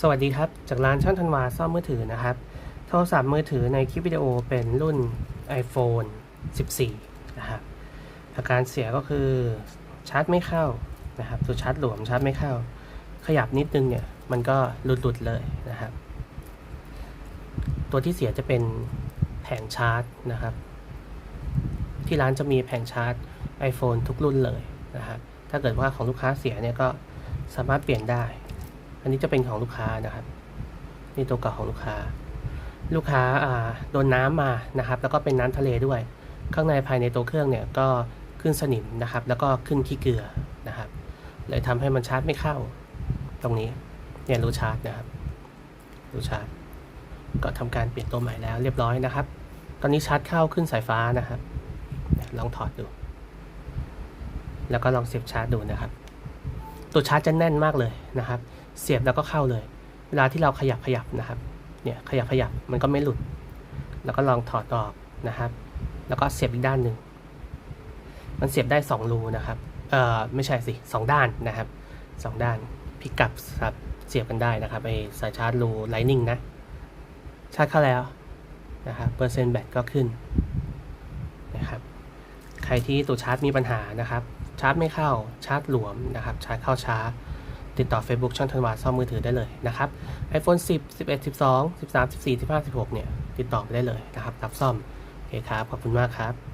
สวัสดีครับ จากร้านช่างธันวาซ่อมมือถือนะครับ โทรศัพท์มือถือในคลิปวิดีโอเป็นรุ่น iPhone 14 นะครับ อาการเสียก็คือชาร์จไม่เข้านะครับตัวชาร์จหลวมชาร์จไม่เข้า ขยับนิดนึงเนี่ย มันก็หลุดๆเลยนะครับ ตัวที่เสียจะเป็นแผงชาร์จนะครับ ที่ร้านจะมีแผงชาร์จ iPhone ทุกรุ่นเลยนะครับ ถ้าเกิดว่าของลูกค้าเสียเนี่ยก็สามารถเปลี่ยนได้ อันนี้จะเป็นของลูกค้านะครับนี่ตัวเก่าของลูกค้า ลูกค้าโดนน้ำมานะครับ แล้วก็เป็นน้ำทะเลด้วย ข้างในภายในตัวเครื่องเนี่ยก็ขึ้นสนิมนะครับ แล้วก็ขึ้นขี้เกลือนะครับเลยทำให้มันชาร์จไม่เข้า ตรงนี้เนี่ยรูชาร์จนะครับรูชาร์จก็ทำการเปลี่ยนตัวใหม่แล้วเรียบร้อยนะครับ ตอนนี้ชาร์จเข้าขึ้นสายฟ้านะครับ ลองถอดดู แล้วก็ลองเสียบชาร์จดูนะครับ ตัวชาร์จจะแน่นมากเลยนะครับ เสียบแล้วก็เข้าเลย เวลาที่เราขยับขยับนะครับ เนี่ยขยับขยับมันก็ไม่หลุด แล้วก็ลองถอดออกนะครับ แล้วก็เสียบอีกด้านหนึ่ง มันเสียบได้สองรูนะครับ เอ่อไม่ใช่สิสองด้านนะครับสองด้านพลิกกลับสับเสียบกันได้นะครับไอสายชาร์จรูไลนิ่งนะ ชาร์จเข้าแล้วนะครับ เปอร์เซ็นต์แบตก็ขึ้นนะครับ ใครที่ตัวชาร์จมีปัญหานะครับ ชาร์จไม่เข้าชาร์จหลวมนะครับ ชาร์จเข้าช้า ติดต่อ Facebook ช่างธันวาซ่อมมือถือได้เลยนะครับ iPhone 10 11 12 13 14 15 16 เนี่ย ติดต่อไปได้เลยนะครับ รับซ่อม โอเคครับ ขอบคุณมากครับ